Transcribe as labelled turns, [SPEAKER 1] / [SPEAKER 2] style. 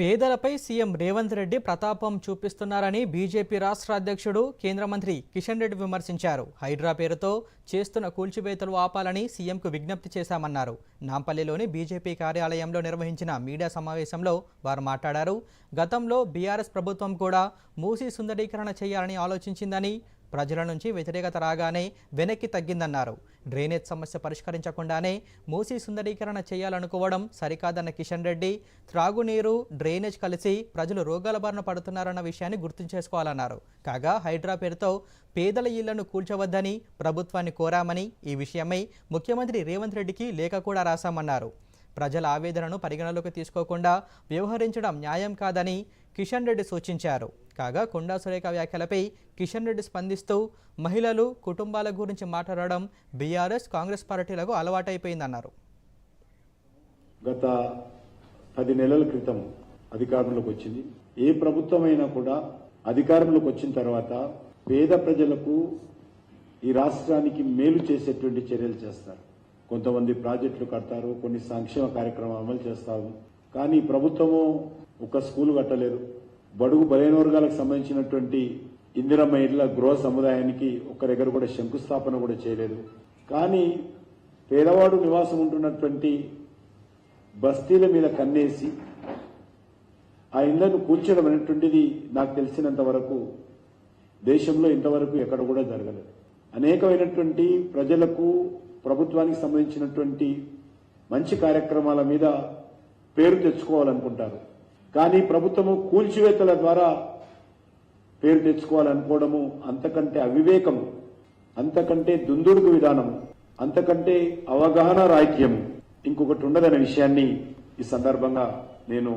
[SPEAKER 1] పేదలపై CM Revanth Reddy ప్రతాపం చూపిస్తున్నారని BJP రాష్ట్ర అధ్యక్షుడు కేంద్ర మంత్రి కిషన్ రెడ్డి విమర్శించారు. హైడ్రా పేరుతో చేస్తున్న కూల్చివేతలు ఆపాలని సీఎంకు విజ్ఞప్తి చేశామన్నారు. నాంపల్లిలోని బీజేపీ కార్యాలయంలో నిర్వహించిన మీడియా సమావేశంలో వారు మాట్లాడారు. గతంలో బీఆర్ఎస్ ప్రభుత్వం కూడా మూసీ సుందరీకరణ చేయాలని ఆలోచించిందని ప్రజల నుంచి వ్యతిరేకత రాగానే వెనక్కి తగ్గిందన్నారు. డ్రైనేజ్ సమస్య పరిష్కరించకుండానే మూసీ సుందరీకరణ చేయాలనుకోవడం సరికాదన్న కిషన్ రెడ్డి త్రాగునీరు డ్రైనేజ్ కలిసి ప్రజలు రోగాల బారిన పడుతున్నారన్న విషయాన్ని గుర్తుంచేసుకోవాలన్నారు. కాగా హైడ్రా పేరుతో పేదల ఇళ్ళను కూల్చవద్దని ప్రభుత్వాన్ని కోరామని ఈ విషయమై ముఖ్యమంత్రి రేవంత్ రెడ్డికి లేఖ కూడా రాశామన్నారు. ప్రజల ఆవేదనను పరిగణలోకి తీసుకోకుండా వ్యవహరించడం న్యాయం కాదని కిషన్ రెడ్డి సూచించారు. కాగా కొండా సురేఖ వ్యాఖ్యలపై కిషన్ రెడ్డి స్పందిస్తూ మహిళలు కుటుంబాల గురించి మాట్లాడడం బీఆర్ఎస్ కాంగ్రెస్ పార్టీలకు అలవాటైపోయిందన్నారు.
[SPEAKER 2] గత పది నెలల క్రితం అధికారంలోకి వచ్చింది. ఏ ప్రభుత్వమైనా కూడా అధికారంలోకి వచ్చిన తర్వాత పేద ప్రజలకు ఈ రాష్ట్రానికి మేలు చేసేటువంటి చర్యలు చేస్తారు. కొంతమంది ప్రాజెక్టులు కడతారు కొన్ని సంక్షేమ కార్యక్రమాలు అమలు చేస్తారు. కానీ ప్రభుత్వము ఒక స్కూల్ కట్టలేదు. బడుగు బలైన వర్గాలకు సంబంధించినటువంటి ఇందిరమ్మ ఇళ్ళ గృహ సముదాయానికి ఒక్క దగ్గర కూడా శంకుస్థాపన కూడా చేయలేదు. కానీ పేదవాడు నివాసం ఉంటున్నటువంటి బస్తీల మీద కన్నేసి ఆ ఇళ్ళను కూల్చడం అనేటువంటిది నాకు తెలిసినంత వరకు దేశంలో ఇంతవరకు ఎక్కడ కూడా జరగలేదు. అనేకమైనటువంటి ప్రజలకు ప్రభుత్వానికి సంబంధించినటువంటి మంచి కార్యక్రమాల మీద పేరు తెచ్చుకోవాలనుకుంటారు. కానీ ప్రభుత్వము కూల్చివేతల ద్వారా పేరు తెచ్చుకోవాలనుకోవడము అంతకంటే అవివేకము అంతకంటే దుందుడుకు విధానము అంతకంటే అవగాహన రాహిత్యం ఇంకొకటి ఉండదనే విషయాన్ని ఈ సందర్భంగా నేను